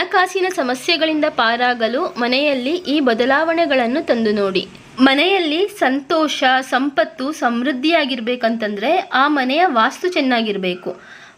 ಹಣಕಾಸಿನ ಸಮಸ್ಯೆಗಳಿಂದ ಪಾರಾಗಲು ಮನೆಯಲ್ಲಿ ಈ ಬದಲಾವಣೆಗಳನ್ನು ತಂದು ನೋಡಿ. ಮನೆಯಲ್ಲಿ ಸಂತೋಷ, ಸಂಪತ್ತು, ಸಮೃದ್ಧಿಯಾಗಿರ್ಬೇಕಂತಂದ್ರೆ ಆ ಮನೆಯ ವಾಸ್ತು ಚೆನ್ನಾಗಿರಬೇಕು.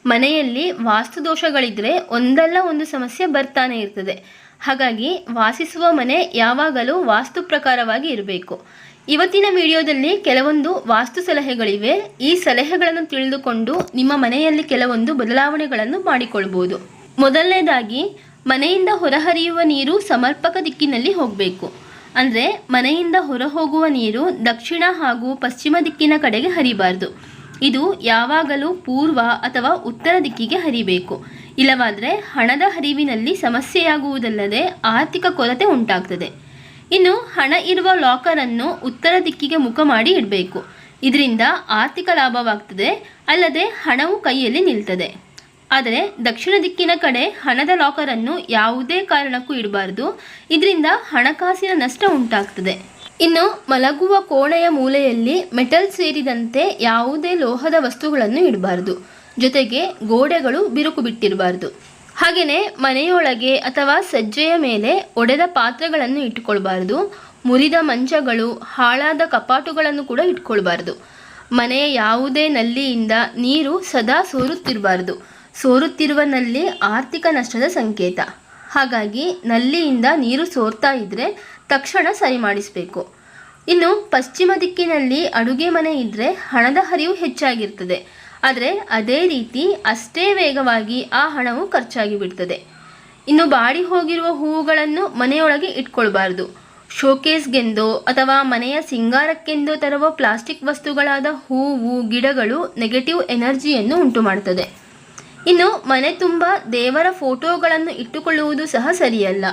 ಮನೆಯಲ್ಲಿ ವಾಸ್ತು ದೋಷಗಳಿದ್ರೆ ಒಂದಲ್ಲ ಒಂದು ಸಮಸ್ಯೆ ಬರ್ತಾನೆ ಇರ್ತದೆ. ಹಾಗಾಗಿ ವಾಸಿಸುವ ಮನೆ ಯಾವಾಗಲೂ ವಾಸ್ತು ಪ್ರಕಾರವಾಗಿ ಇರಬೇಕು. ಇವತ್ತಿನ ವಿಡಿಯೋದಲ್ಲಿ ಕೆಲವೊಂದು ವಾಸ್ತು ಸಲಹೆಗಳಿವೆ. ಈ ಸಲಹೆಗಳನ್ನು ತಿಳಿದುಕೊಂಡು ನಿಮ್ಮ ಮನೆಯಲ್ಲಿ ಕೆಲವೊಂದು ಬದಲಾವಣೆಗಳನ್ನು ಮಾಡಿಕೊಳ್ಬೋದು. ಮೊದಲನೇದಾಗಿ ಮನೆಯಿಂದ ಹೊರಹರಿಯುವ ನೀರು ಸಮರ್ಪಕ ದಿಕ್ಕಿನಲ್ಲಿ ಹೋಗಬೇಕು. ಅಂದರೆ ಮನೆಯಿಂದ ಹೊರ ಹೋಗುವ ನೀರು ದಕ್ಷಿಣ ಹಾಗೂ ಪಶ್ಚಿಮ ದಿಕ್ಕಿನ ಕಡೆಗೆ ಹರಿಬಾರ್ದು. ಇದು ಯಾವಾಗಲೂ ಪೂರ್ವ ಅಥವಾ ಉತ್ತರ ದಿಕ್ಕಿಗೆ ಹರಿಬೇಕು. ಇಲ್ಲವಾದರೆ ಹಣದ ಹರಿವಿನಲ್ಲಿ ಸಮಸ್ಯೆಯಾಗುವುದಲ್ಲದೆ ಆರ್ಥಿಕ ಕೊರತೆ ಉಂಟಾಗ್ತದೆ. ಇನ್ನು ಹಣ ಇರುವ ಲಾಕರನ್ನು ಉತ್ತರ ದಿಕ್ಕಿಗೆ ಮುಖ ಮಾಡಿ ಇಡಬೇಕು. ಇದರಿಂದ ಆರ್ಥಿಕ ಲಾಭವಾಗ್ತದೆ, ಅಲ್ಲದೆ ಹಣವು ಕೈಯಲ್ಲಿ ನಿಲ್ತದೆ. ಆದರೆ ದಕ್ಷಿಣ ದಿಕ್ಕಿನ ಕಡೆ ಹಣದ ಲಾಕರನ್ನು ಯಾವುದೇ ಕಾರಣಕ್ಕೂ ಇಡಬಾರದು. ಇದರಿಂದ ಹಣಕಾಸಿನ ನಷ್ಟ ಉಂಟಾಗ್ತದೆ. ಇನ್ನು ಮಲಗುವ ಕೋಣೆಯ ಮೂಲೆಯಲ್ಲಿ ಮೆಟಲ್ ಸೇರಿದಂತೆ ಯಾವುದೇ ಲೋಹದ ವಸ್ತುಗಳನ್ನು ಇಡಬಾರದು. ಜೊತೆಗೆ ಗೋಡೆಗಳು ಬಿರುಕು ಬಿಟ್ಟಿರಬಾರ್ದು. ಹಾಗೆಯೇ ಮನೆಯೊಳಗೆ ಅಥವಾ ಸಜ್ಜೆಯ ಮೇಲೆ ಒಡೆದ ಪಾತ್ರೆಗಳನ್ನು ಇಟ್ಟುಕೊಳ್ಬಾರ್ದು. ಮುರಿದ ಮಂಚಗಳು, ಹಾಳಾದ ಕಪಾಟುಗಳನ್ನು ಕೂಡ ಇಟ್ಕೊಳ್ಬಾರ್ದು ಮನೆಯ ಯಾವುದೇ ನಲ್ಲಿಯಿಂದ ನೀರು ಸದಾ ಸೋರುತ್ತಿರಬಾರ್ದು. ಸೋರುತ್ತಿರುವ ನಲ್ಲಿ ಆರ್ಥಿಕ ನಷ್ಟದ ಸಂಕೇತ. ಹಾಗಾಗಿ ನಲ್ಲಿಯಿಂದ ನೀರು ಸೋರ್ತಾ ಇದ್ದರೆ ತಕ್ಷಣ ಸರಿ ಮಾಡಿಸಬೇಕು. ಇನ್ನು ಪಶ್ಚಿಮ ದಿಕ್ಕಿನಲ್ಲಿ ಅಡುಗೆ ಮನೆ ಇದ್ದರೆ ಹಣದ ಹರಿವು ಹೆಚ್ಚಾಗಿರ್ತದೆ. ಆದರೆ ಅದೇ ರೀತಿ ಅಷ್ಟೇ ವೇಗವಾಗಿ ಆ ಹಣವು ಖರ್ಚಾಗಿ ಬಿಡ್ತದೆ. ಇನ್ನು ಬಾಡಿ ಹೋಗಿರುವ ಹೂವುಗಳನ್ನು ಮನೆಯೊಳಗೆ ಇಟ್ಕೊಳ್ಬಾರ್ದು. ಶೋಕೇಸ್ಗೆಂದೋ ಅಥವಾ ಮನೆಯ ಸಿಂಗಾರಕ್ಕೆಂದೋ ತರುವ ಪ್ಲಾಸ್ಟಿಕ್ ವಸ್ತುಗಳಾದ ಹೂವು, ಗಿಡಗಳು ನೆಗೆಟಿವ್ ಎನರ್ಜಿಯನ್ನು ಉಂಟು ಮಾಡ್ತದೆ ಇನ್ನು ಮನೆ ತುಂಬ ದೇವರ ಫೋಟೋಗಳನ್ನು ಇಟ್ಟುಕೊಳ್ಳುವುದು ಸಹ ಸರಿಯಲ್ಲ.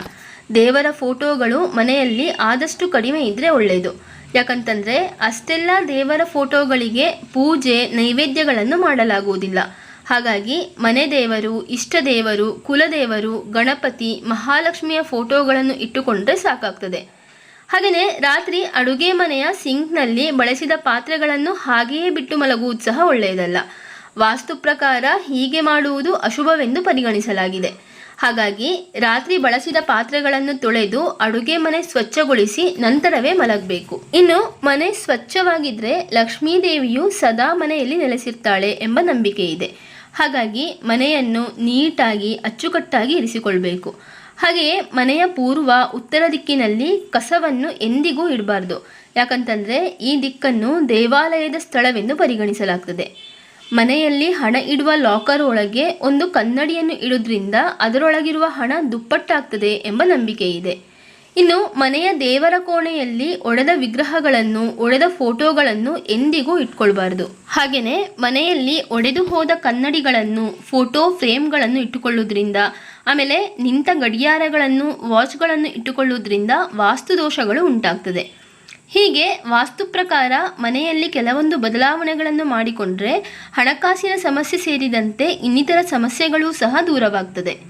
ದೇವರ ಫೋಟೋಗಳು ಮನೆಯಲ್ಲಿ ಆದಷ್ಟು ಕಡಿಮೆ ಇದ್ದರೆ ಒಳ್ಳೆಯದು ಯಾಕಂತಂದರೆ ಅಷ್ಟೆಲ್ಲ ದೇವರ ಫೋಟೋಗಳಿಗೆ ಪೂಜೆ, ನೈವೇದ್ಯಗಳನ್ನು ಮಾಡಲಾಗುವುದಿಲ್ಲ. ಹಾಗಾಗಿ ಮನೆ ದೇವರು, ಇಷ್ಟ ದೇವರು, ಕುಲದೇವರು, ಗಣಪತಿ, ಮಹಾಲಕ್ಷ್ಮಿಯ ಫೋಟೋಗಳನ್ನು ಇಟ್ಟುಕೊಂಡ್ರೆ ಸಾಕಾಗ್ತದೆ. ಹಾಗೆಯೇ ರಾತ್ರಿ ಅಡುಗೆ ಮನೆಯ ಸಿಂಕ್ನಲ್ಲಿ ಬಳಸಿದ ಪಾತ್ರೆಗಳನ್ನು ಹಾಗೆಯೇ ಬಿಟ್ಟು ಮಲಗುವುದು ಸಹ ಒಳ್ಳೆಯದಲ್ಲ. ವಾಸ್ತು ಪ್ರಕಾರ ಹೀಗೆ ಮಾಡುವುದು ಅಶುಭವೆಂದು ಪರಿಗಣಿಸಲಾಗಿದೆ. ಹಾಗಾಗಿ ರಾತ್ರಿ ಬಳಸಿದ ಪಾತ್ರೆಗಳನ್ನು ತೊಳೆದು ಅಡುಗೆ ಮನೆ ಸ್ವಚ್ಛಗೊಳಿಸಿ ನಂತರವೇ ಮಲಗಬೇಕು. ಇನ್ನು ಮನೆ ಸ್ವಚ್ಛವಾಗಿದ್ದರೆ ಲಕ್ಷ್ಮೀ ದೇವಿಯು ಸದಾ ಮನೆಯಲ್ಲಿ ನೆಲೆಸಿರ್ತಾಳೆ ಎಂಬ ನಂಬಿಕೆ ಇದೆ. ಹಾಗಾಗಿ ಮನೆಯನ್ನು ನೀಟಾಗಿ ಅಚ್ಚುಕಟ್ಟಾಗಿ ಇರಿಸಿಕೊಳ್ಬೇಕು. ಹಾಗೆಯೇ ಮನೆಯ ಪೂರ್ವ ಉತ್ತರ ದಿಕ್ಕಿನಲ್ಲಿ ಕಸವನ್ನು ಎಂದಿಗೂ ಇಡಬಾರ್ದು. ಯಾಕಂತಂದರೆ ಈ ದಿಕ್ಕನ್ನು ದೇವಾಲಯದ ಸ್ಥಳವೆಂದು ಪರಿಗಣಿಸಲಾಗ್ತದೆ. ಮನೆಯಲ್ಲಿ ಹಣ ಇಡುವ ಲಾಕರ್ ಒಳಗೆ ಒಂದು ಕನ್ನಡಿಯನ್ನು ಇಡೋದ್ರಿಂದ ಅದರೊಳಗಿರುವ ಹಣ ದುಪ್ಪಟ್ಟಾಗ್ತದೆ ಎಂಬ ನಂಬಿಕೆ ಇದೆ ಇನ್ನು ಮನೆಯ ದೇವರ ಕೋಣೆಯಲ್ಲಿ ಒಡೆದ ವಿಗ್ರಹಗಳನ್ನು, ಒಡೆದ ಫೋಟೋಗಳನ್ನು ಎಂದಿಗೂ ಇಟ್ಕೊಳ್ಬಾರ್ದು. ಹಾಗೆಯೇ ಮನೆಯಲ್ಲಿ ಒಡೆದು ಹೋದ ಕನ್ನಡಿಗಳನ್ನು, ಫೋಟೋ ಫ್ರೇಮ್ಗಳನ್ನು ಇಟ್ಟುಕೊಳ್ಳುವುದರಿಂದ ಆಮೇಲೆ ನಿಂತ ಗಡಿಯಾರಗಳನ್ನು, ವಾಚ್ಗಳನ್ನು ಇಟ್ಟುಕೊಳ್ಳುವುದರಿಂದ ವಾಸ್ತು ದೋಷಗಳು ಉಂಟಾಗ್ತದೆ. ಹೀಗೆ ವಾಸ್ತು ಪ್ರಕಾರ ಮನೆಯಲ್ಲಿ ಕೆಲವೊಂದು ಬದಲಾವಣೆಗಳನ್ನು ಮಾಡಿಕೊಂಡ್ರೆ ಹಣಕಾಸಿನ ಸಮಸ್ಯೆ ಸೇರಿದಂತೆ ಇನ್ನಿತರ ಸಮಸ್ಯೆಗಳೂ ಸಹ ದೂರವಾಗ್ತದೆ.